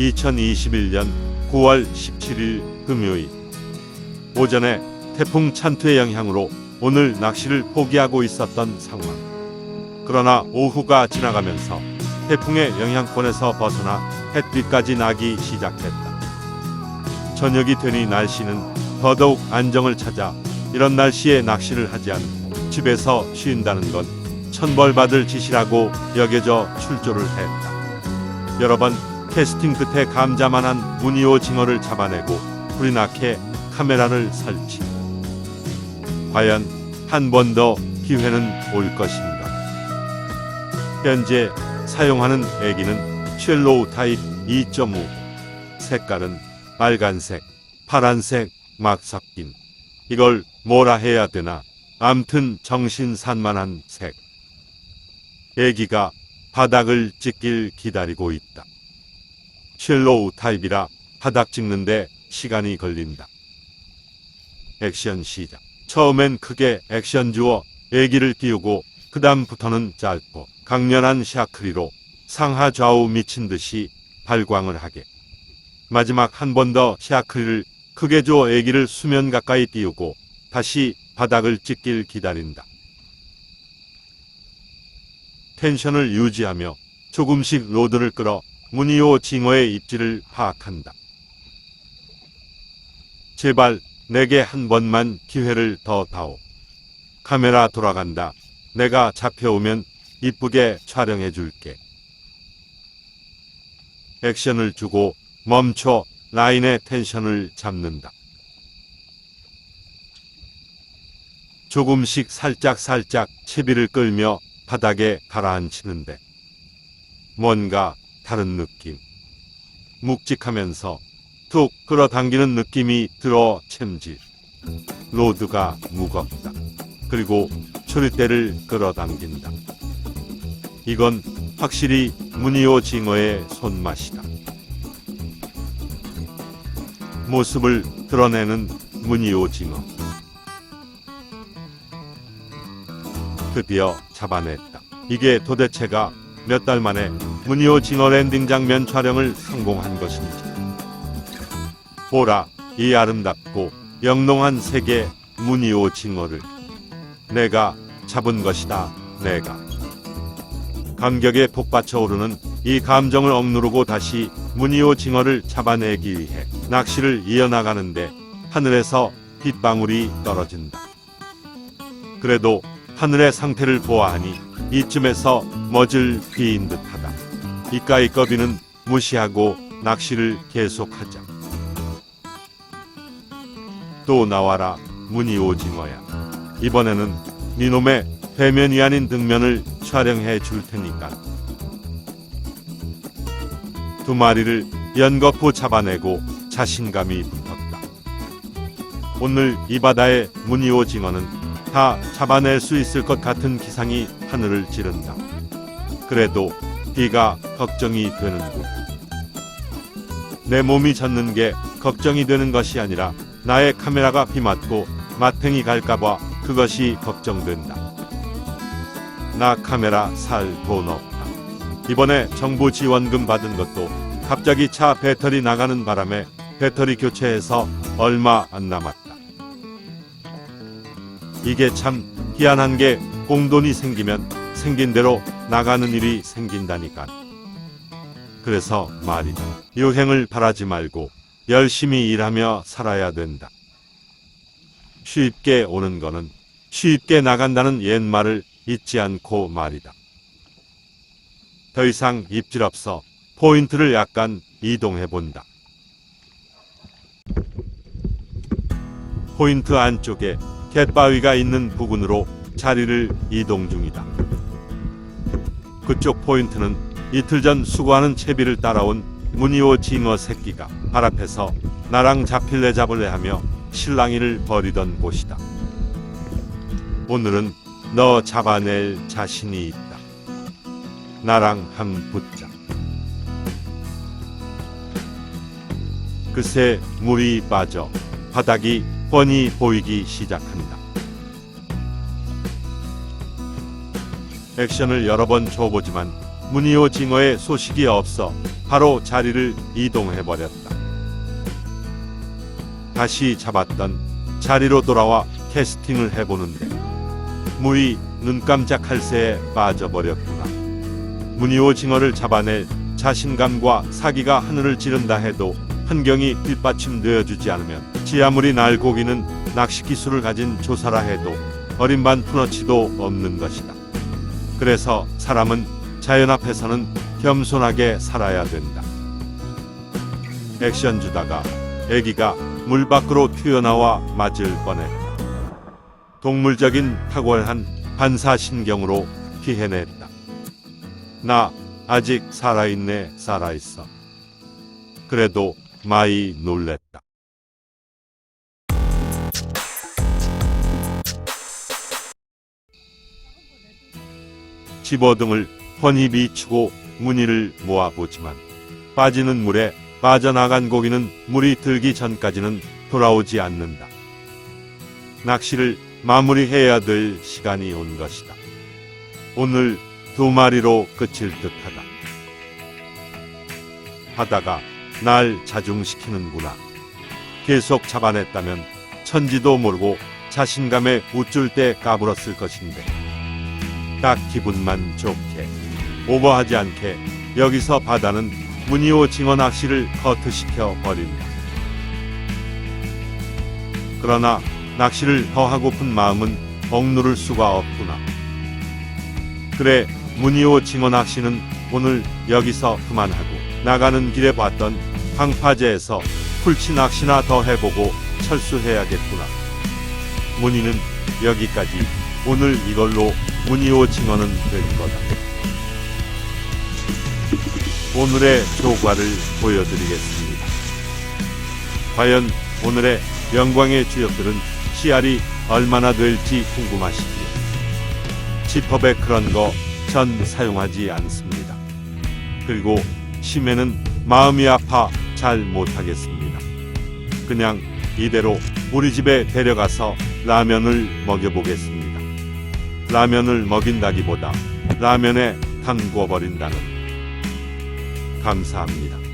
2021년 9월 17일 금요일 오전에 태풍 찬투의 영향으로 오늘 낚시를 포기하고 있었던 상황. 그러나 오후가 지나가면서 태풍의 영향권에서 벗어나 햇빛까지 나기 시작했다. 저녁이 되니 날씨는 더더욱 안정을 찾아 이런 날씨에 낚시를 하지 않고 집에서 쉰다는 건 천벌받을 짓이라고 여겨져 출조를 했다. 여러 번 캐스팅 끝에 감자만한 무늬오 징어를 잡아내고 불이 나게 카메라를 설치. 과연 한 번 더 기회는 올 것인가? 현재 사용하는 애기는 쉘로우 타입 2.5. 색깔은 빨간색, 파란색 막 섞인. 이걸 뭐라 해야 되나? 암튼 정신 산만한 색. 애기가 바닥을 찍길 기다리고 있다. 쉘로우 타입이라 바닥 찍는데 시간이 걸린다. 액션 시작. 처음엔 크게 액션 주어 애기를 띄우고 그 다음부터는 짧고 강렬한 샤크리로 상하 좌우 미친 듯이 발광을 하게. 마지막 한 번 더 샤크리를 크게 줘 애기를 수면 가까이 띄우고 다시 바닥을 찍길 기다린다. 텐션을 유지하며 조금씩 로드를 끌어 무늬오 징어의 입지를 파악한다. 제발 내게 한 번만 기회를 더 다오. 카메라 돌아간다. 내가 잡혀오면 이쁘게 촬영해 줄게. 액션을 주고 멈춰 라인의 텐션을 잡는다. 조금씩 살짝 살짝 채비를 끌며 바닥에 가라앉히는데 뭔가 다른 느낌. 묵직하면서 툭 끌어당기는 느낌이 들어 챔질. 로드가 무겁다. 그리고 초리대를 끌어당긴다. 이건 확실히 무늬오 징어의 손맛이다. 모습을 드러내는 무늬오 징어. 드디어 잡아냈다. 이게 도대체가 몇 달 만에 무늬오 징어 랜딩 장면 촬영을 성공한 것인지. 보라, 이 아름답고 영롱한 세계 무늬오 징어를 내가 잡은 것이다, 내가. 감격에 폭받쳐 오르는 이 감정을 억누르고 다시 무늬오 징어를 잡아내기 위해 낚시를 이어나가는데 하늘에서 빗방울이 떨어진다. 그래도 하늘의 상태를 보아하니 이쯤에서 머질 비인 듯하다. 이까이 꺼비는 무시하고 낚시를 계속하자. 또 나와라 무늬 오징어야. 이번에는 니놈의 배면이 아닌 등면을 촬영해 줄 테니까. 두 마리를 연거푸 잡아내고 자신감이 붙었다. 오늘 이 바다의 무늬 오징어는 다 잡아낼 수 있을 것 같은 기상이 하늘을 찌른다. 그래도 비가 걱정이 되는군. 내 몸이 젖는 게 걱정이 되는 것이 아니라 나의 카메라가 비 맞고 마탱이 갈까봐 그것이 걱정된다. 나 카메라 살 돈 없다. 이번에 정부 지원금 받은 것도 갑자기 차 배터리 나가는 바람에 배터리 교체해서 얼마 안 남았다. 이게 참 희한한 게 공돈이 생기면 생긴 대로 나가는 일이 생긴다니까. 그래서 말이다. 유행을 바라지 말고 열심히 일하며 살아야 된다. 쉽게 오는 거는 쉽게 나간다는 옛말을 잊지 않고 말이다. 더 이상 입질 없어 포인트를 약간 이동해 본다. 포인트 안쪽에 갯바위가 있는 부근으로 자리를 이동 중이다. 그쪽 포인트는 이틀 전 수거하는 채비를 따라온 무늬오 징어 새끼가 발 앞에서 나랑 잡힐래 잡을래 하며 실랑이를 벌이던 곳이다. 오늘은 너 잡아낼 자신이 있다. 나랑 한 붙자. 그새 물이 빠져 바닥이 뻔히 보이기 시작한다. 액션을 여러 번 줘보지만 문희호 징어의 소식이 없어 바로 자리를 이동해 버렸다. 다시 잡았던 자리로 돌아와 캐스팅을 해보는데 무이 눈 깜짝할 새에 빠져버렸구나. 문희호 징어를 잡아낼 자신감과 사기가 하늘을 찌른다 해도 환경이 뒷받침되어 주지 않으면 지 아무리 날 고기는 낚시 기술을 가진 조사라 해도 어림반 푸너치도 없는 것이다. 그래서 사람은 자연 앞에서는 겸손하게 살아야 된다. 액션 주다가 애기가 물 밖으로 튀어나와 맞을 뻔했다. 동물적인 탁월한 반사신경으로 피해냈다. 나 아직 살아있네, 살아있어. 그래도 많이 놀랬다. 집어등을 훤히 비추고 무늬를 모아보지만 빠지는 물에 빠져나간 고기는 물이 들기 전까지는 돌아오지 않는다. 낚시를 마무리해야 될 시간이 온 것이다. 오늘 두 마리로 끝일 듯하다. 하다가 날 자중시키는구나. 계속 잡아냈다면 천지도 모르고 자신감에 우쭐 때 까불었을 것인데 딱 기분만 좋게 오버하지 않게 여기서 바다는 무늬호 징어 낚시를 커트시켜 버린다. 그러나 낚시를 더 하고픈 마음은 억누를 수가 없구나. 그래 무늬호 징어 낚시는 오늘 여기서 그만하고 나가는 길에 봤던 방파제에서 풀치 낚시나 더 해보고 철수해야겠구나. 무늬는 여기까지 오늘 이걸로 무늬호 징어는 된 거다. 오늘의 조과를 보여드리겠습니다. 과연 오늘의 영광의 주역들은 씨알이 얼마나 될지 궁금하시지요? 지퍼백 그런 거 전 사용하지 않습니다. 그리고 심해는 마음이 아파 잘 못하겠습니다. 그냥 이대로 우리 집에 데려가서 라면을 먹여보겠습니다. 라면을 먹인다기보다 라면에 담궈버린다는 감사합니다.